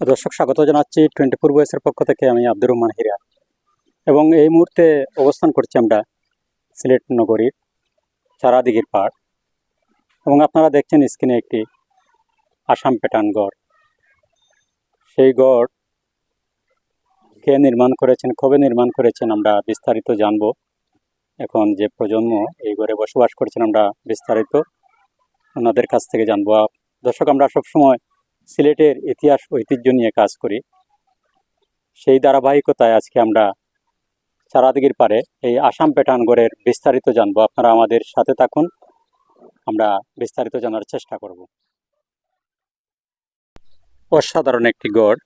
দর্শক, স্বাগত জানাচ্ছি টোয়েন্টি ফোর বয়সের পক্ষ থেকে আমি আব্দুর রহমান হিরা। এবং এই মুহূর্তে অবস্থান করছি আমরা সিলেট নগরীর চারাদিঘির পাড়। এবং আপনারা দেখছেন স্ক্রিনে একটি আসাম প্যাটার্ন গড়। সেই গড় কে নির্মাণ করেছেন, কবে নির্মাণ করেছেন আমরা বিস্তারিত জানব। এখন যে প্রজন্ম এই গড়ে বসবাস করছেন আমরা বিস্তারিত ওনাদের কাছ থেকে জানব। দর্শক, আমরা সবসময় সিলেটের ইতিহাস, ঐতিহ্য নিয়ে কাজ করি। সেই ধারাবাহিকতায় আজকে আমরা চারাদিগির পারে এই আসাম প্যাটার্নগড়ের বিস্তারিত জানব। আপনারা আমাদের সাথে থাকুন, আমরা বিস্তারিত জানার চেষ্টা করব। অসাধারণ একটি গড়,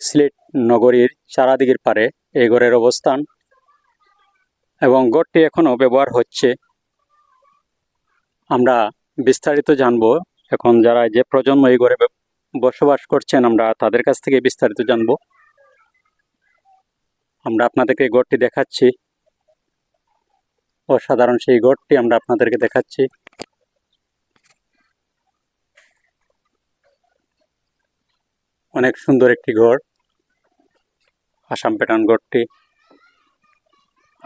সিলেট নগরীর চারাদিগির পারে এই গড়ের অবস্থান। এবং গড়টি এখনও ব্যবহার হচ্ছে। আমরা বিস্তারিত জানব। এখন যারা যে প্রজন্ম এই ব- বসবাস করছেন, আমরা তাদের কাছ থেকে বিস্তারিত জানব। আমরা আপনাদেরকে গড়টি দেখাচ্ছি। অসাধারণ সেই গড়টি আমরা আপনাদেরকে দেখাচ্ছি। অনেক সুন্দর একটি ঘর আসাম প্যাটার্ন গড়টি।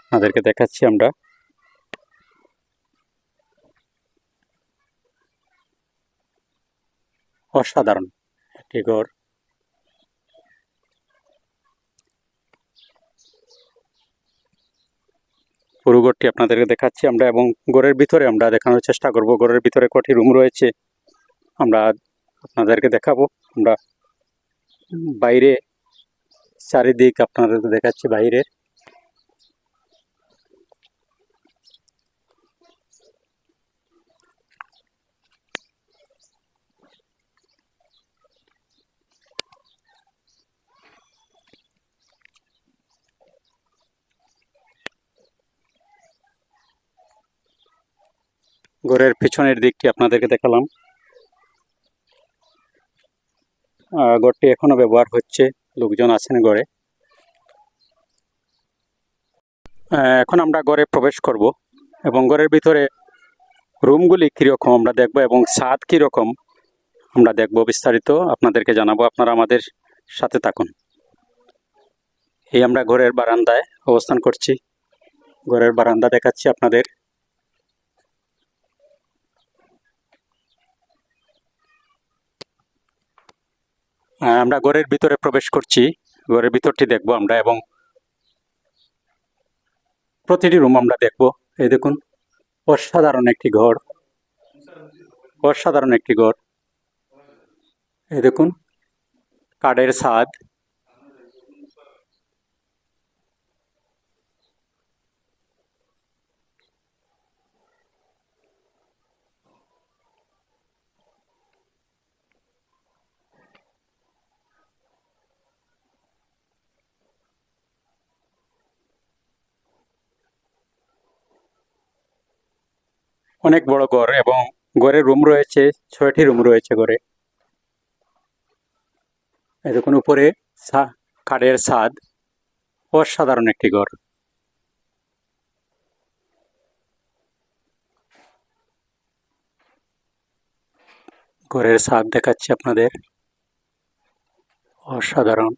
আপনাদেরকে দেখাচ্ছি আমরা। অসাধারণ। একটি গড়। পুরো গড়টি আপনাদেরকে দেখাচ্ছি আমরা এবং গড়ের ভিতরে আমরা দেখানোর চেষ্টা করব। গড়ের ভিতরে কটি রুম রয়েছে। আমরা আপনাদেরকে দেখাবো। আমরা বাইরে চারিদিক আপনাদেরকে দেখাচ্ছি বাইরে। ঘরের পিছনের দিকটি আপনাদেরকে দেখালাম। ঘরটি এখনও ব্যবহার হচ্ছে, লোকজন আছেন ঘরে। এখন আমরা ঘরে প্রবেশ করব এবং ঘরের ভিতরে রুমগুলি কীরকম আমরা দেখব এবং ছাদ কীরকম আমরা দেখব বিস্তারিত আপনাদেরকে জানাব। আপনারা আমাদের সাথে থাকুন। এই আমরা ঘরের বারান্দায় অবস্থান করছি। ঘরের বারান্দা দেখাচ্ছি আপনাদের। আমরা ঘরের ভিতরে প্রবেশ করছি। ঘরের ভিতরটি দেখব আমরা এবং প্রতিটি রুম আমরা দেখব। এই দেখুন, অসাধারণ একটি ঘর। অসাধারণ একটি ঘর। এই দেখুন, কাঠের ছাদ। অনেক বড় ঘর এবং ঘরে রুম রয়েছে, ছয়টি রুম রয়েছে ঘরে। এই উপরে কাঠের ছাদ, অসাধারণ একটি ঘর। ঘরের ছাদ দেখাচ্ছি আপনাদের। অসাধারণ।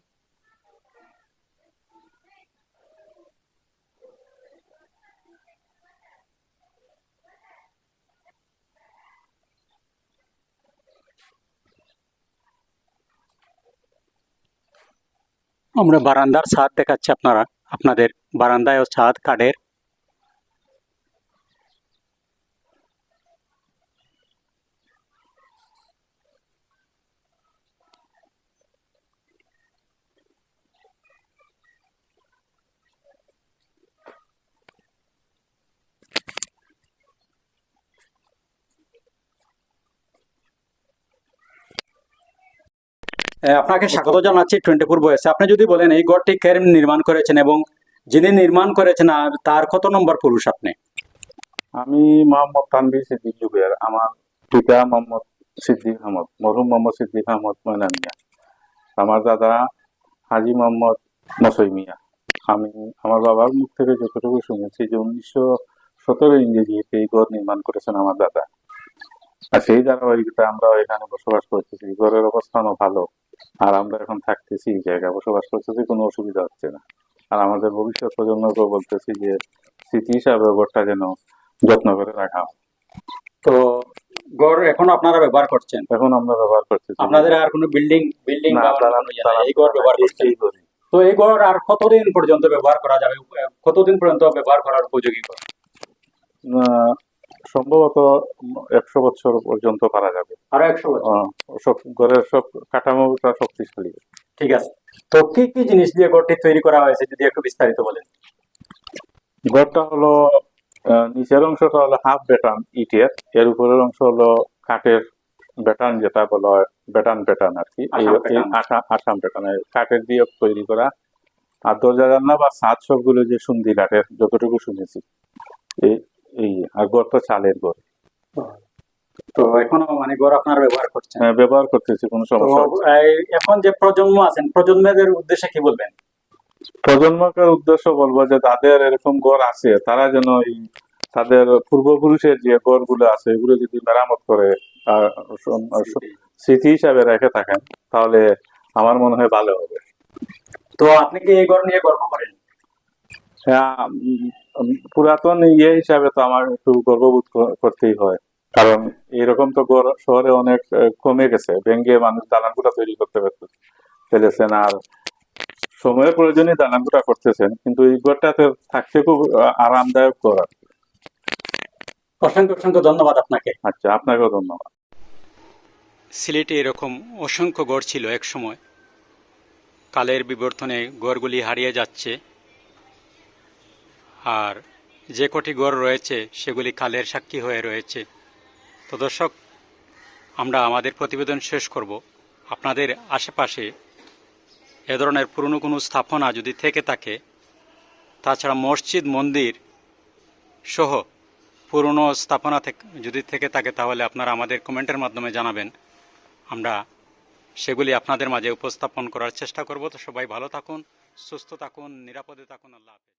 আমরা বারান্দার ছাদ দেখাচ্ছি আপনারা। আপনাদের বারান্দায় ও ছাদ কাঠের আপনাকে স্বাগত জানাচ্ছি টোয়েন্টি ফোর বয়সে। আপনি যদি বলেন, এই গড়টি কে নির্মাণ করেছেন এবং যিনি নির্মাণ করেছেন তার কত নম্বর পুরুষ আপনি? আমি মোহাম্মদ তানভীর সিদ্দিক জুবের। আমার পিতা মোহাম্মদ সিদ্দিক আহমদ, মরহুম মোহাম্মদ সিদ্দিক আহমদ ময়না মিয়া। আমার দাদা হাজি মোহাম্মদ মসই মিয়া। আমি, আমার বাবার মুখ থেকে যতটুকু শুনেছি যে উনিশশো সতেরো ইংরেজিতে এই ঘর নির্মাণ করেছেন আমার দাদা। আর সেই ধারাবাহিকতা আমরা এখানে বসবাস করতেছি ঘরের অবস্থানও ভালো। আর আমরা এখন থাকতেছি এই জায়গায়। বসবাস করতেছি কোনো অসুবিধা হচ্ছে না। আর আমাদের ভবিষ্যৎ প্রজন্মকে বলতেছি যে স্মৃতি হিসাবে যেন যত্ন করে রাখা। তো গড় এখন আপনারা ব্যবহার করছেন? এখন আমরা ব্যবহার করতেছি। আপনাদের আর কোনো বিল্ডিং বিল্ডিং ইয়ে এই গড় ব্যবহার করছেন। তো এই গড় আর কতদিন পর্যন্ত ব্যবহার করা যাবে? কতদিন পর্যন্ত ব্যবহার করার উপযোগী গড়? সম্ভবত একশো বছর পর্যন্ত পারা যাবে। আরও একশো বছর। সব ঘরের সব কাঠামোটা শক্তিশালী। ঠিক আছে। তো কি কি জিনিস দিয়ে ঘরটি তৈরি করা হয়েছে যদি একটু বিস্তারিত বলেন? ঘরটা হলো নিচের অংশটা হলো হাফ বেটান ইটের এর উপরের অংশ হলো কাঠের বেটান যেটা বলা হয় বেটান বেটান আর কি। আসাম বেটান। কাঠের দিয়ে তৈরি করা। আর দরজা জানলা বা ছাদ সবগুলো যে সুন্দি কাঠের যতটুকু শুনেছি। এই এই চালের তো এখনও মানে গড় আপনারা ব্যবহার করছেন? হ্যাঁ, ব্যবহার করতেছি কোনো সমস্যা এখন যে প্রজন্ম আছেন প্রজন্মদের উদ্দেশ্যে কি বলবেন? প্রজন্মকে উদ্দেশ্য বলব যে তাদের এরকম ঘর আছে তারা যেন এই তাদের পূর্বপুরুষের যে ঘরগুলো আছে এগুলো যদি মেরামত করে স্মৃতি। হিসাবে রেখে থাকেন তাহলে আমার মনে হয় ভালো হবে। তো আপনি কি এই গড় নিয়ে গর্ব করেন? হ্যাঁ, পুরাতন ইয়ে হিসাবে তো আমার একটু গর্ববোধ করতেই হয়। কারণ এরকম তো শহরে অনেক কমে গেছে। ভেঙ্গে মানুষ দালানগুলা তৈরি করতে পারতে ফেলেছেন আর সময়ের প্রয়োজনে দালানগুলা করতেছেন। কিন্তু এই ঘরটাতে থাকতে খুব আরামদায়ক ঘর আর অসংখ্য অসংখ্য ধন্যবাদ আপনাকে। আচ্ছা আপনাকেও ধন্যবাদ। সিলেটে এরকম অসংখ্য গড় ছিল এক সময়। কালের বিবর্তনে গড়গুলি হারিয়ে যাচ্ছে। আর যে কটি গড় রয়েছে, সেগুলি কালের সাক্ষী হয়ে রয়েছে। তো দর্শক, আমরা আমাদের প্রতিবেদন শেষ করব। আপনাদের আশেপাশে এ ধরনের পুরনো কোনো স্থাপনা যদি থেকে থাকে, তাছাড়া মসজিদ, মন্দির সহ পুরনো স্থাপনা থেকে, যদি থেকে থাকে, তাহলে আপনারা আমাদের কমেন্টের মাধ্যমে জানাবেন। আমরা সেগুলি আপনাদের মাঝে উপস্থাপন করার চেষ্টা করব। তো সবাই ভালো থাকুন, সুস্থ থাকুন, নিরাপদে থাকুন। আল্লাহ হাফেজ।